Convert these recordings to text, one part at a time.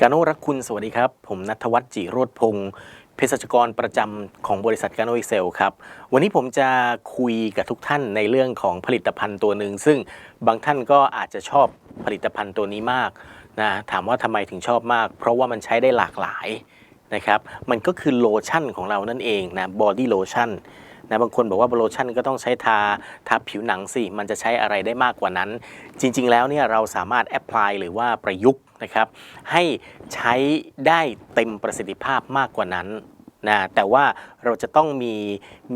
กาโนรักคุณสวัสดีครับ ผมนัทวัฒน์จิโรธพงศ์เภสัชกรประจำของบริษัทกาโนเอ็กเซลครับ วันนี้ผมจะคุยกับทุกท่านในเรื่องของผลิตภัณฑ์ตัวหนึ่ง ซึ่งบางท่านก็อาจจะชอบผลิตภัณฑ์ตัวนี้มากนะถามว่าทำไมถึงชอบมาก เพราะว่ามันใช้ได้หลากหลายนะครับ มันก็คือโลชั่นของเรานั่นเองนะบอดี้โลชั่น นะบางคนบอกว่าโลชั่นก็ต้องใช้ทาทาผิวหนังสิ มันจะใช้อะไรได้มากกว่านั้น จริง ๆ แล้วเนี่ยเราสามารถแอพพลายหรือว่าประยุกต์นะครับให้ใช้ได้เต็มประสิทธิภาพมากกว่านั้นนะแต่ว่าเราจะต้องมี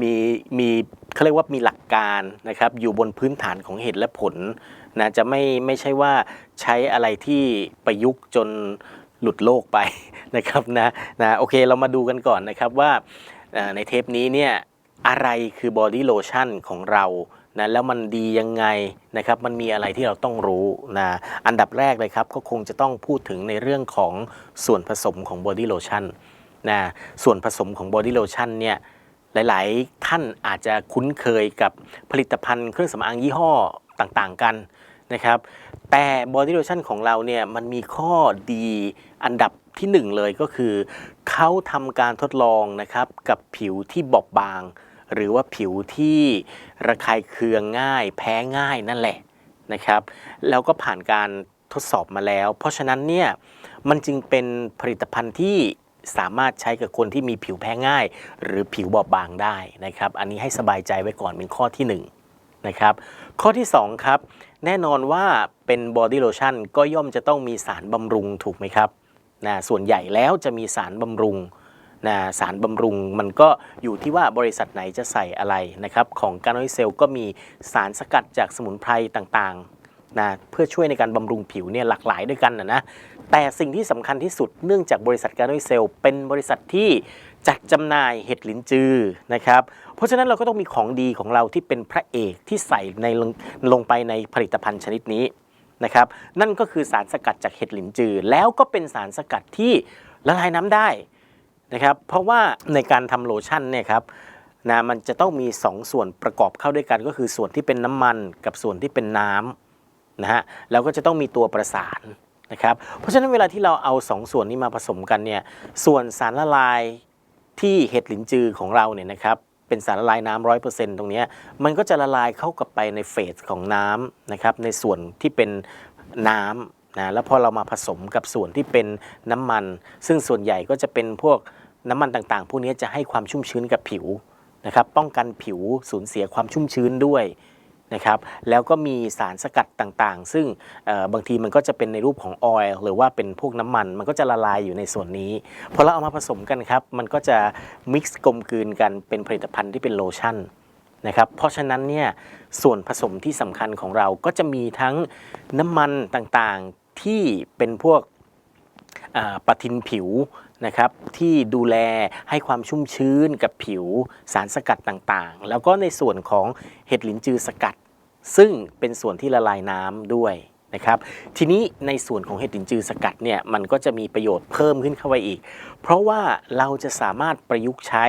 มีมีเขาเรียกว่ามีหลักการนะครับอยู่บนพื้นฐานของเหตุและผลนะจะไม่ไม่ใช่ว่าใช้อะไรที่ประยุกต์จนหลุดโลกไปนะครับนะนะโอเคเรามาดูกันก่อนนะครับว่าในเทปนี้เนี่ย อะไรคือบอดี้โลชั่นของเรานะแล้วมันดียังไงนะครับมันมีอะไรที่เราต้องรู้นะอันดับแรกเลยครับก็คงจะต้องพูดถึงในเรื่องของส่วนผสมของบอดี้โลชั่นนะส่วนผสมของบอดี้โลชั่นเนี่ยหลาย ๆ ท่านอาจจะคุ้นเคยกับผลิตภัณฑ์เครื่องสำอางยี่ห้อต่าง ๆ กันนะครับแต่บอดี้โลชั่นของเราเนี่ยมันมีข้อดีอันดับที่หนึ่งเลยก็คือ เขาทำการทดลองนะครับกับผิวที่บอบบาง หรือว่าผิวที่ระคายเคืองง่าย แพ้ง่ายนั่นแหละนะครับ แล้วก็ผ่านการทดสอบมาแล้ว เพราะฉะนั้นเนี่ยมันจึงเป็นผลิตภัณฑ์ที่สามารถใช้กับคนที่มีผิวแพ้ง่าย หรือผิวบอบบางได้นะครับ อันนี้ให้สบายใจไว้ก่อนเป็นข้อที่หนึ่งนะครับ ข้อที่ 2 ครับ แน่นอนว่าเป็นบอดี้โลชั่นก็ย่อมจะต้องมีสารบำรุงถูกไหมครับนะส่วนใหญ่แล้วจะมีสารบำรุง นะสารบำรุงมันก็อยู่ที่ว่าบริษัทไหนจะใส่อะไรนะครับของการโนเซลก็มีสารสกัดจากสมุนไพรต่างๆนะเพื่อช่วยในการบำรุงผิวเนี่ยหลากหลายด้วยกันนะนะแต่สิ่งที่สำคัญที่สุดเนื่องจากบริษัทการโนเซลเป็นบริษัทที่จัดจำหน่ายเห็ดหลินจือนะครับเพราะฉะนั้นเราก็ต้องมีของดีของเราที่เป็นพระเอกที่ใส่ในลงลงไปในผลิตภัณฑ์ชนิดนี้นะครับนั่นก็คือสารสกัดจากเห็ดหลินจือ แล้วก็เป็นสารสกัดที่ละลายน้ำได้ นะครับ เพราะว่าในการทำโลชั่นเนี่ยครับนะมันจะต้องมี 2 ส่วนประกอบเข้าด้วยกัน ก็คือส่วนที่เป็นน้ำมันกับส่วนที่เป็นน้ำนะฮะแล้วก็จะต้องมีตัวประสานนะครับ เพราะฉะนั้นเวลาที่เราเอา 2 ส่วนนี้มาผสมกันเนี่ยส่วนสารละลายที่เห็ดหลินจือของเราเนี่ยนะครับเป็นสารละลายน้ำร้อยเปอร์เซ็นต์ตรงนี้มันก็จะละลายเข้ากับไปในเฟสของน้ำนะครับในส่วนที่เป็นน้ำนะแล้วพอเรามาผสมกับส่วนที่เป็นน้ำมัน ซึ่งส่วนใหญ่ก็จะเป็นพวก น้ำมันต่างๆ พวกนี้จะให้ความชุ่มชื้นกับผิวนะครับ ป้องกันผิวสูญเสียความชุ่มชื้นด้วยนะครับ แล้วก็มีสารสกัดต่างๆ ซึ่งบางทีมันก็จะเป็นในรูปของออยล์หรือว่าเป็นพวกน้ำมัน มันก็จะละลายอยู่ในส่วนนี้ พอเราเอามาผสมกันครับ มันก็จะมิกซ์กลมกลืนกันเป็นผลิตภัณฑ์ที่เป็นโลชั่นนะครับ เพราะฉะนั้นเนี่ยส่วนผสมที่สำคัญของเราก็จะมีทั้งน้ำมันต่างๆที่เป็นพวกปะทินผิว นะครับที่ดูแลให้ความชุ่มชื้นกับผิวสารสกัดต่างๆ แล้วก็ในส่วนของเห็ดหลินจือสกัด ซึ่งเป็นส่วนที่ละลายน้ำด้วยนะครับทีนี้ในส่วนของเห็ดลินจือสกัดเนี่ยมันก็จะมีประโยชน์เพิ่มขึ้นเข้าไปอีก เพราะว่าเราจะสามารถประยุกต์ใช้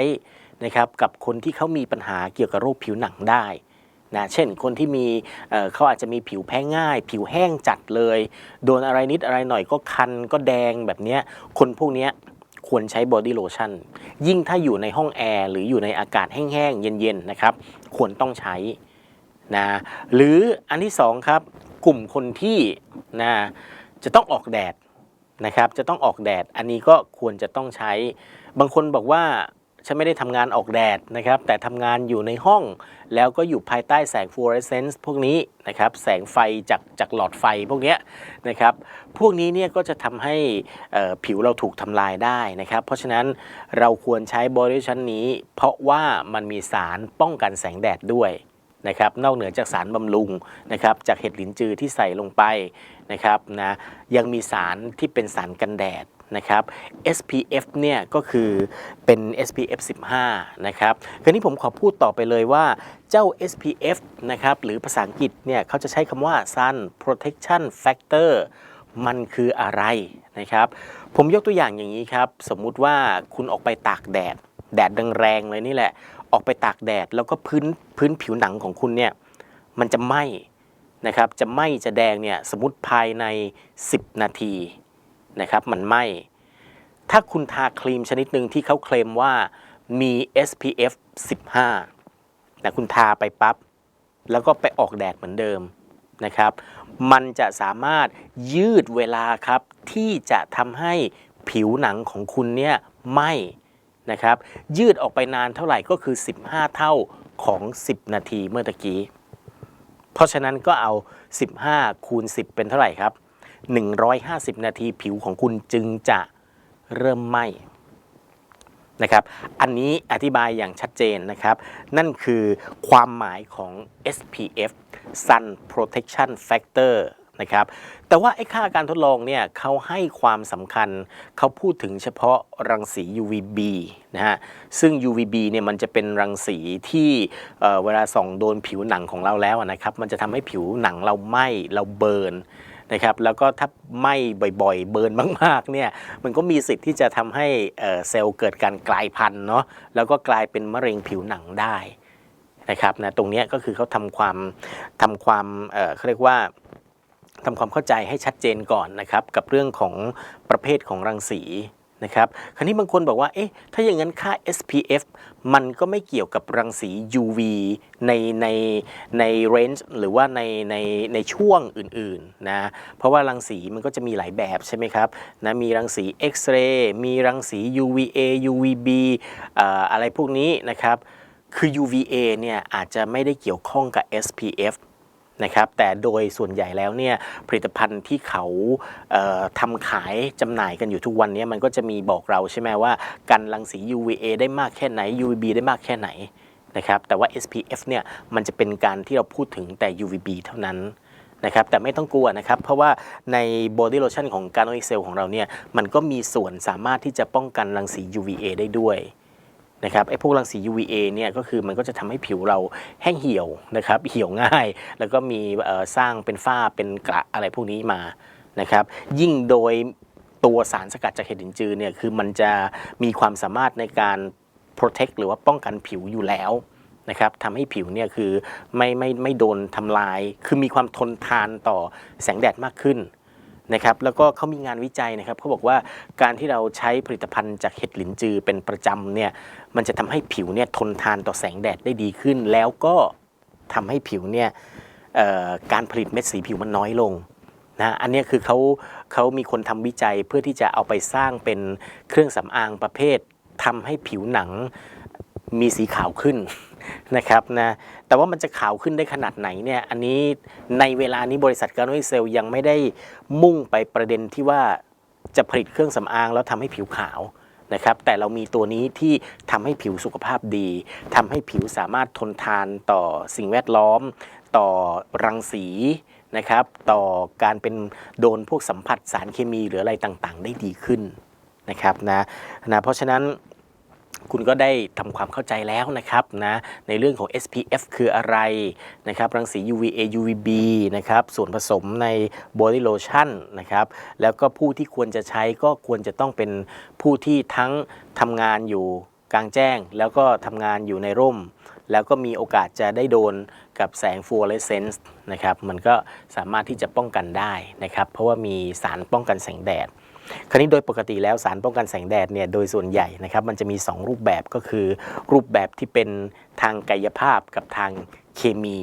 นะครับกับคนที่เขามีปัญหาเกี่ยวกับโรคผิวหนังได้นะเช่นคนที่มีเอ่อเขาอาจจะมีผิวแพ้ง่าย ผิวแห้งจัดเลย โดนอะไรนิดอะไรหน่อยก็คันก็แดงแบบนี้คนพวกนี้ ควรใช้บอดี้โลชั่นยิ่งถ้าอยู่ในห้องแอร์หรืออยู่ในอากาศแห้งๆ เย็นๆ นะครับ ควรต้องใช้นะหรืออันที่สองครับกลุ่มคนที่นะจะต้องออกแดดนะครับ จะต้องออกแดดอันนี้ก็ควรจะต้องใช้ บางคนบอกว่า ฉันไม่ได้ทำงานออกแดดนะครับ แต่ทำงานอยู่ในห้อง แล้วก็อยู่ภายใต้แสงฟลูออเรสเซนซ์พวกนี้นะครับ แสงไฟจากจากหลอดไฟพวกเนี้ยนะครับ พวกนี้เนี่ยก็จะทำให้ผิวเราถูกทำลายได้นะครับ เพราะฉะนั้นเราควรใช้บริชั่นนี้ เพราะว่ามันมีสารป้องกันแสงแดดด้วยนะครับนอกเหนือจากสารบำรุงนะครับจากเห็ดหลินจือที่ใส่ลงไปนะครับนะยังมีสารที่เป็นสารกันแดด นะครับ SPF เนี่ยก็คือเป็น SPF 15 นะครับคราวนี้ผมขอพูดต่อไปเลยว่าเจ้า SPF นะครับหรือภาษาอังกฤษเนี่ยเขาจะใช้คำว่า Sun Protection Factor มันคืออะไรนะครับ ผมยกตัวอย่างอย่างนี้ครับ สมมุติว่าคุณออกไปตากแดด แดดแรงๆเลยนี่แหละ ออกไปตากแดดแล้วก็พื้นพื้นผิวหนังของคุณเนี่ยมันจะไหม้นะครับ จะไหม้จะแดงเนี่ยสมมติภายใน 10 นาที นะครับมันไหม้ถ้าคุณทาครีมชนิดหนึ่งที่เขาเคลมว่ามี SPF 15นะคุณทาไปปั๊บแล้วก็ไปออกแดดเหมือนเดิมนะครับ มันจะสามารถยืดเวลาครับที่จะทำให้ผิวหนังของคุณเนี่ยไหมนะครับ ยืดออกไปนานเท่าไหร่ก็คือ 15 เท่าของ 10 นาทีเมื่อตะกี้ เพราะฉะนั้นก็เอา 15 คูณ 10 เป็นเท่าไหร่ครับ 150 นาทีผิวของคุณจึงจะเริ่มไหม้นะครับ อันนี้อธิบายอย่างชัดเจนนะครับ นั่นคือความหมายของ SPF Sun Protection Factor นะครับ แต่ว่าไอ้ค่าการทดลองเนี่ยเขาให้ความสำคัญ เขาพูดถึงเฉพาะรังสี UVB นะฮะ ซึ่ง UVB เนี่ยมันจะเป็นรังสีที่เเวลาส่องโดนผิวหนังของเราแล้วนะครับ มันจะทำให้ผิวหนังเราไหม้ เราเบิร์น นะครับแล้วก็ถ้าไหม้บ่อยๆ เบิร์นมากๆเนี่ยมันก็มีสิทธิ์ที่จะทำให้เซลล์เกิดการกลายพันธุ์เนาะแล้วก็กลายเป็นมะเร็งผิวหนังได้นะครับนะตรงนี้ก็คือเขาทำความทำความเอ่อเขาเรียกว่าทำความเข้าใจให้ชัดเจนก่อนนะครับกับเรื่องของประเภทของรังสีนะครับ คราวนี้บางคนบอกว่า เอ๊ะ ถ้าอย่างนั้นค่า SPF มันก็ไม่เกี่ยวกับรังสี UV ในในในเรนจ์หรือว่าในในในช่วงอื่นๆนะเพราะว่ารังสีมันก็จะมีหลายแบบใช่ไหมครับนะมีรังสีเอ็กซเรย์มีรังสี UVA UVB อ่ออะไรพวกนี้นะครับคือ UVA เนี่ยอาจจะไม่ได้เกี่ยวข้องกับ SPF นะครับแต่โดยส่วนใหญ่แล้วเนี่ยผลิตภัณฑ์ที่เขาเอ่อทำขายจำหน่ายกันอยู่ทุกวันนี้มันก็จะมีบอกเราใช่ไหมว่ากันรังสี UVA ได้มากแค่ไหน UVB ได้มากแค่ไหนนะครับแต่ว่า SPF เนี่ยมันจะเป็นการที่เราพูดถึงแต่ UVB เท่านั้นนะครับแต่ไม่ต้องกลัวนะครับ เพราะว่าใน body lotion ของ g a n o Excel ของเราเนี่ยมันก็มีส่วนสามารถที่จะป้องกันรังสี UVA ได้ด้วย นะครับไอ้พวกรังสี UVA เนี่ยก็คือมันก็จะทำให้ผิวเราแห้งเหี่ยวนะครับเหี่ยวง่าย แล้วก็มีสร้างเป็นฝ้าเป็นกระอะไรพวกนี้มานะครับยิ่งโดยตัวสารสกัดจากเห็ดลินจือเนี่ยคือมันจะมีความสามารถในการ protect หรือว่าป้องกันผิวอยู่แล้วนะครับทำให้ผิวเนี่ยคือไม่ไม่ไม่โดนทำลาย คือมีความทนทานต่อแสงแดดมากขึ้น นะครับแล้วก็เขามีงานวิจัยนะครับเขาบอกว่าการที่เราใช้ผลิตภัณฑ์จากเห็ดหลินจือเป็นประจำเนี่ยมันจะทำให้ผิวเนี่ยทนทานต่อแสงแดดได้ดีขึ้น แล้วก็ทำให้ผิวเนี่ยการผลิตเม็ดสีผิวมันน้อยลงนะอันนี้คือเขาเขามีคนทำวิจัยเพื่อที่จะเอาไปสร้างเป็นเครื่องสำอางประเภททำให้ผิวหนังมีสีขาวขึ้น นะครับนะแต่ว่ามันจะขาวขึ้นได้ขนาดไหนเนี่ยอันนี้ในเวลานี้บริษัทการ์ o เซลยังไม่ได้มุ่งไปประเด็นที่ว่าจะผลิตเครื่องสำอางแล้วทำให้ผิวขาวนะครับแต่เรามีตัวนี้ที่ทำให้ผิวสุขภาพดีทำให้ผิวสามารถทนทานต่อสิ่งแวดล้อม ต่อรังสีนะครับต่อการเป็นโดนพวกสัมผัสสารเคมีหรืออะไรต่างๆ ได้ดีขึ้นนะครับนะนะเพราะฉะนั้น คุณก็ได้ทำความเข้าใจแล้วนะครับนะในเรื่องของ SPF คืออะไรนะครับรังสี UVA UVB นะครับส่วนผสมใน body lotion นะครับแล้วก็ผู้ที่ควรจะใช้ก็ควรจะต้องเป็นผู้ที่ทั้งทำงานอยู่กลางแจ้ง แล้วก็ทำงานอยู่ในร่ม แล้วก็มีโอกาสจะได้โดนกับแสงฟลูออเรสเซนซ์นะครับมันก็สามารถที่จะป้องกันได้นะครับเพราะว่ามีสารป้องกันแสงแดด คราวนี้โดยปกติแล้วสารป้องกันแสงแดดเนี่ยโดยส่วนใหญ่นะครับมันจะมี 2 รูปแบบก็คือ รูปแบบที่เป็นทางกายภาพกับทางเคมี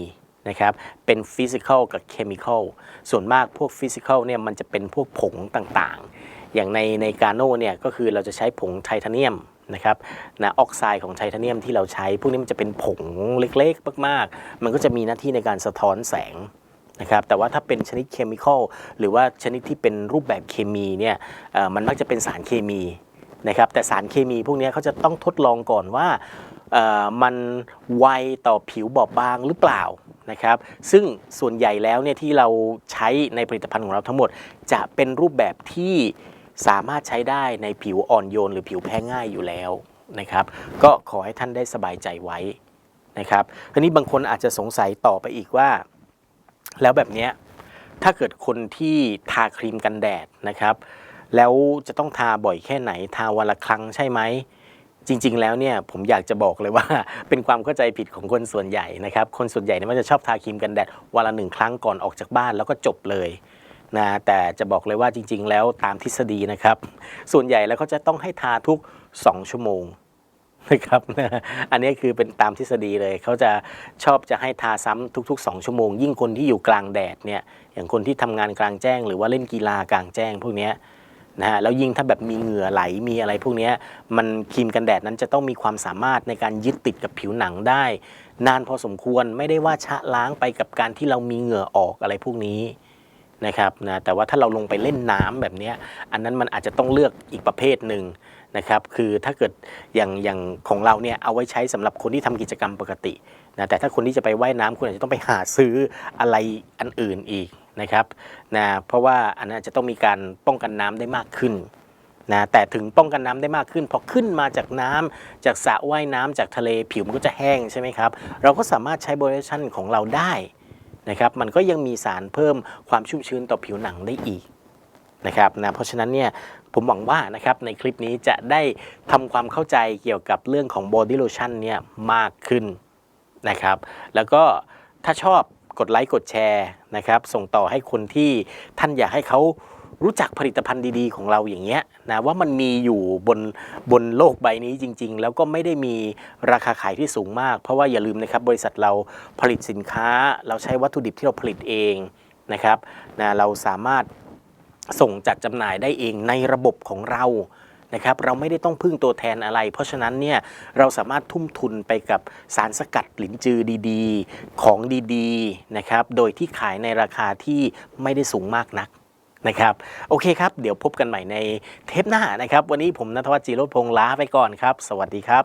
นะครับเป็นฟิสิกอลกับเคมีคอลส่วนมากพวกฟิสิกอลเนี่ยมันจะเป็นพวกผงต่างๆ อย่างในในกาโน่เนี่ยก็คือเราจะใช้ผงไทเทเนียมนะครับนะออกไซด์ของไทเทเนียมที่เราใช้ พวกนี้มันจะเป็นผงเล็กๆ มากๆ มันก็จะมีหน้าที่ในการสะท้อนแสง นะครับแต่ว่าถ้าเป็นชนิดเคมีคอลหรือว่าชนิดที่เป็นรูปแบบเคมีเนี่ยมันมักจะเป็นสารเคมีนะครับแต่สารเคมีพวกนี้เขาจะต้องทดลองก่อนว่ามันไวต่อผิวบอบบางหรือเปล่านะครับซึ่งส่วนใหญ่แล้วเนี่ยที่เราใช้ในผลิตภัณฑ์ของเราทั้งหมด จะเป็นรูปแบบที่สามารถใช้ได้ในผิวอ่อนโยน หรือผิวแพ้ง่ายอยู่แล้วนะครับก็ขอให้ท่านได้สบายใจไว้นะครับทีนี้บางคนอาจจะสงสัยต่อไปอีกว่า แล้วแบบเนี้ยถ้าเกิดคนที่ทาครีมกันแดดนะครับ แล้วจะต้องทาบ่อยแค่ไหน ทาวันละครั้งใช่ไหม จริง ๆ แล้วเนี่ยผมอยากจะบอกเลยว่า เป็นความเข้าใจผิดของคนส่วนใหญ่นะครับ คนส่วนใหญ่เนี่ยมันจะชอบทาครีมกันแดดวันละหนึ่งครั้งก่อนออกจากบ้านแล้วก็จบเลยนะแต่จะบอกเลยว่าจริง ๆ แล้วตามทฤษฎีนะครับ ส่วนใหญ่แล้วเขาจะต้องให้ทาทุก 2 ชั่วโมง นะครับ อันนี้คือเป็นตามทฤษฎีเลย เขาจะชอบจะให้ทาซ้ำทุก ๆ 2 ชั่วโมง ยิ่งคนที่อยู่กลางแดดเนี่ยอย่างคนที่ทำงานกลางแจ้ง หรือว่าเล่นกีฬากลางแจ้ง พวกนี้นะฮะแล้วยิ่งถ้าแบบมีเหงื่อไหลมีอะไรพวกนี้มันครีมกันแดดนั้นจะต้องมีความสามารถในการยึดติดกับผิวหนังได้ นานพอสมควรไม่ได้ว่าชะล้างไปกับการที่เรามีเหงื่อออกอะไรพวกนี้ นะครับนะแต่ว่าถ้าเราลงไปเล่นน้ำแบบนี้อันนั้นมันอาจจะต้องเลือกอีกประเภทหนึ่งนะครับคือถ้าเกิดอย่างอย่างของเราเนี่ยเอาไว้ใช้สำหรับคนที่ทำกิจกรรมปกตินะแต่ถ้าคนที่จะไปว่ายน้ำคุณอาจจะต้องไปหาซื้ออะไรอันอื่นอีกนะครับนะเพราะว่าอันนั้นจะต้องมีการป้องกันน้ำได้มากขึ้นนะแต่ถึงป้องกันน้ำได้มากขึ้น พอขึ้นมาจากน้ำจากสระว่ายน้ำจากทะเลผิวมันก็จะแห้งใช่ไหมครับเราก็สามารถใช้โบรชั่นของเราได้ นะครับมันก็ยังมีสารเพิ่มความชุ่มชื้นต่อผิวหนังได้อีกนะครับนะเพราะฉะนั้นเนี่ยผมหวังว่านะครับในคลิปนี้จะได้ทำความเข้าใจเกี่ยวกับเรื่องของ body lotion เนี่ยมากขึ้นนะครับ แล้วก็ถ้าชอบกดไลค์กดแชร์นะครับ ส่งต่อให้คนที่ท่านอยากให้เขา รู้จักผลิตภัณฑ์ดีๆ ของเราอย่างเงี้ยนะว่ามันมีอยู่บนบนโลกใบนี้จริง ๆ แล้วก็ไม่ได้มีราคาขายที่สูงมาก เพราะว่าอย่าลืมนะครับบริษัทเราผลิตสินค้า เราใช้วัตถุดิบที่เราผลิตเองนะครับนะเราสามารถส่งจัดจำหน่ายได้เองในระบบของเรานะครับเราไม่ได้ต้องพึ่งตัวแทนอะไร เพราะฉะนั้นเนี่ยเราสามารถทุ่มทุนไปกับสารสกัดหลินจือดีๆ ของดีๆนะครับโดยที่ขายในราคาที่ไม่ได้สูงมากนัก นะครับโอเคครับ เดี๋ยวพบกันใหม่ในเทปหน้านะครับ วันนี้ผมนทวัฒน์จีรพงษ์ลาไปก่อนครับ สวัสดีครับ